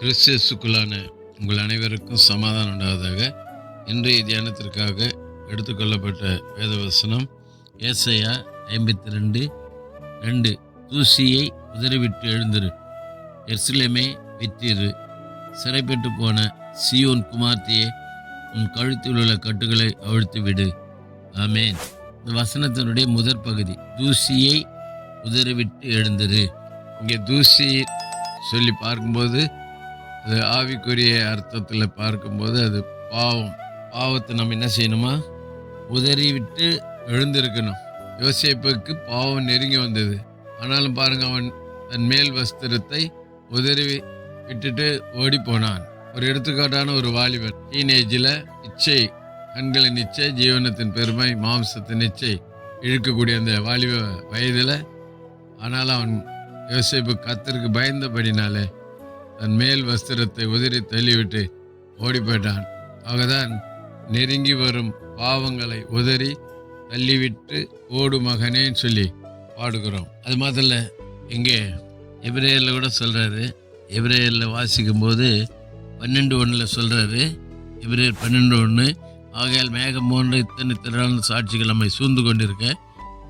கிறிஸ்தியஸுக்குள்ளான உங்கள் அனைவருக்கும் சமாதானம் உண்டாவதாக இன்றைய தியானத்திற்காக எடுத்துக்கொள்ளப்பட்ட வேதவசனம் ஏசையா ஐம்பத்தி ரெண்டு ரெண்டு. தூசியை உதறிவிட்டு எழுந்திரு. எர்சிலமே விற்றிரு சிறைப்பட்டு போன சியோன் குமார்த்தியே உன் கழுத்தில் உள்ள கட்டுகளை அவிழ்த்து விடு ஆமேன். இந்த வசனத்தினுடைய முதற் பகுதி தூசியை உதறிவிட்டு எழுந்திரு. இங்கே தூசி சொல்லி பார்க்கும்போது அது ஆவிக்குரிய அர்த்தத்தில் பார்க்கும்போது அது பாவம். பாவத்தை நம்ம என்ன செய்யணுமா? உதறி விட்டு எழுந்திருக்கணும். யோசிப்புக்கு பாவம் நெருங்கி வந்தது. ஆனாலும் பாருங்க அவன் தன் மேல் வஸ்திரத்தை உதறி விட்டுட்டு ஓடி போனான் ஒரு எடுத்துக்காட்டான ஒரு வாலிபன். டீனேஜில் இச்சை கண்களின் இச்சை ஜீவனத்தின் பெருமை மாம்சத்தின் இச்சை இழுக்கக்கூடிய அந்த வாலிப வயதில். ஆனால் அவன் யோசிப்பு கத்திற்கு பயந்தபடினாலே தன் மேல் வஸ்திரத்தை உதிரி தள்ளிவிட்டு ஓடி போயிட்டான் அவதான் நெருங்கி வரும் பாவங்களை உதறி தள்ளிவிட்டு ஓடு மகனேன்னு சொல்லி பாடுகிறோம். அது மாத்திர இங்கே எபிரேயரில் கூட சொல்கிறாரு எபிரேயரில் வாசிக்கும்போது பன்னெண்டு ஒன்றில் சொல்கிறாரு எபிரேயர் பன்னெண்டு ஒன்று ஆகையால் மேகம் போன்ற இத்தனை திரளான சாட்சிகள் நம்மை சூழ்ந்து கொண்டிருக்க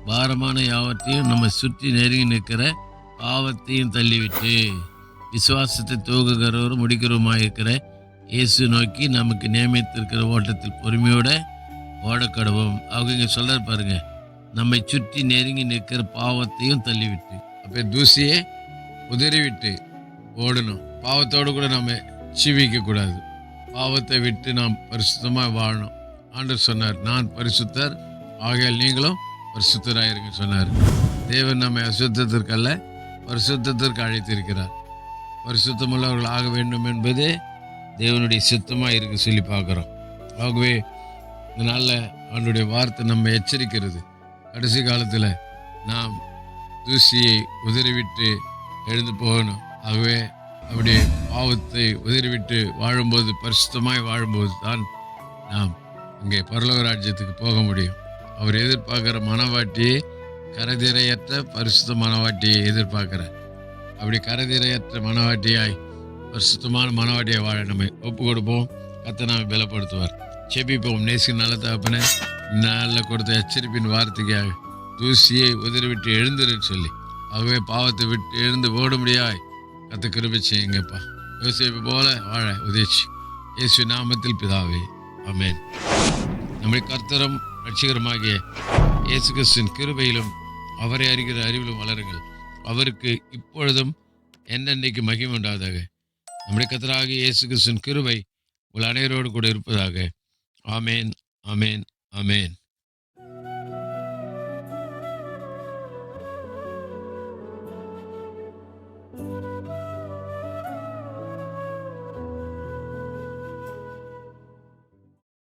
பாரமான யாவற்றையும் நம்மை சுற்றி நெருங்கி நிற்கிற பாவத்தையும் தள்ளிவிட்டு. விசுவாசத்தை தூக்குகிறவரும் முடிக்கிறவருமாக இருக்கிற இயேசு நோக்கி நமக்கு நியமித்திருக்கிற ஓட்டத்தில் பொறுமையோட ஓடக்கடுவோம். அவங்க இங்கே சொல்றாரு பாருங்க நம்மை சுற்றி நெருங்கி நிற்கிற பாவத்தையும் தள்ளிவிட்டு அப்போ தூசியை உதறிவிட்டு ஓடணும். பாவத்தோடு கூட நம்ம ஜீவிக்கக்கூடாது பாவத்தை விட்டு நாம் பரிசுத்தமாக வாழணும். ஆண்டர் சொன்னார் நான் பரிசுத்தர் ஆகையால் நீங்களும் பரிசுத்தராயிருங்க சொன்னார். தேவன் நம்மை அசுத்தத்திற்கல்ல பரிசுத்தத்திற்கு அழைத்திருக்கிறார். பரிசுத்தமுள்ளவர்கள் ஆக வேண்டும் என்பதே தேவனுடைய சித்தமாக இருக்கு சொல்லி பார்க்குறோம். ஆகவே இதனால் அவனுடைய வார்த்தை நம்ம எச்சரிக்கிறது. கடைசி காலத்தில் நாம் தூசியை உதறிவிட்டு எழுந்து போகணும். ஆகவே அப்படி பாவத்தை உதறிவிட்டு வாழும்போது பரிசுத்தமாய் வாழும்போது தான் நாம் இங்கே பரலோக ராஜ்யத்துக்கு போக முடியும். அவர் எதிர்பார்க்குற மனவாட்டியை கரதிரையற்ற பரிசுத்த மனவாட்டியை எதிர்பார்க்கிறார். அப்படி கரதிரையற்ற மனவாட்டியாய் ஒரு சுத்தமான மனவாட்டியை வாழ நம்மை ஒப்பு கொடுப்போம் கத்த நாம பலப்படுத்துவார். செபிப்போம் நேசி நல்ல தகப்பன நல்ல கொடுத்த எச்சரிப்பின் வார்த்தைக்காக தூசியை உதறிவிட்டு எழுந்துருன்னு சொல்லி ஆகவே பாவத்தை விட்டு எழுந்து ஓட முடியாய் கத்த கிருபிச்சு செய்யுங்கப்பா. யோசிப்பு போல வாழ உதவிச்சு இயேசு நாமத்தில் பிதாவே அமேன் நம்முடைய கர்த்தரும் ரட்சிகரமாகிய இயேசு கிறிஸ்தின் கிருபையிலும் அவரை அறிகிற அறிவிலும் வளருங்கள். அவருக்கு இப்பொழுதும் என்னென்னைக்கு மகிமை உண்டாவதாக நம்முடைய கத்தராக இயேசு கிறிஸ்துவின் கிருவை உங்கள் அனைவரோடு கூட இருப்பதாக. ஆமேன் ஆமேன் ஆமேன்.